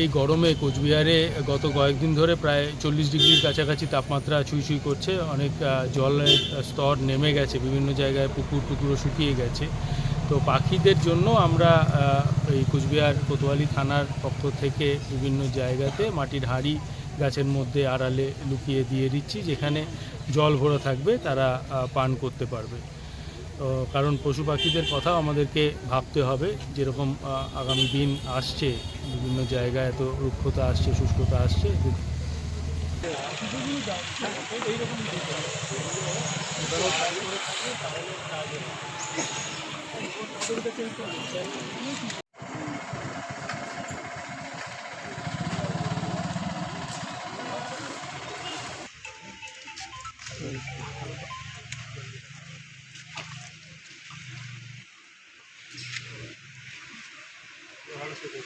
এই গরমে কোচবিহারে গত কয়েকদিন ধরে প্রায় চল্লিশ ডিগ্রির কাছাকাছি তাপমাত্রা ছুঁই ছুঁই করছে। অনেক জলের স্তর নেমে গেছে, বিভিন্ন জায়গায় পুকুর টুকুরও শুকিয়ে গেছে। তো পাখিদের জন্য আমরা এই কোচবিহার কোতোয়ালি থানার পক্ষ থেকে বিভিন্ন জায়গাতে মাটির হাঁড়ি গাছের মধ্যে আড়ালে লুকিয়ে দিয়ে দিচ্ছি, যেখানে জল ভরা থাকবে, তারা পান করতে পারবে। কারণ পশু পাখিদের কথা আমাদেরকে ভাবতে হবে যেরকম আগামী দিন আসছে, বিভিন্ন জায়গায় এত রুক্ষতা আসছে, শুষ্কতা আসছে Thank you. মানুষকে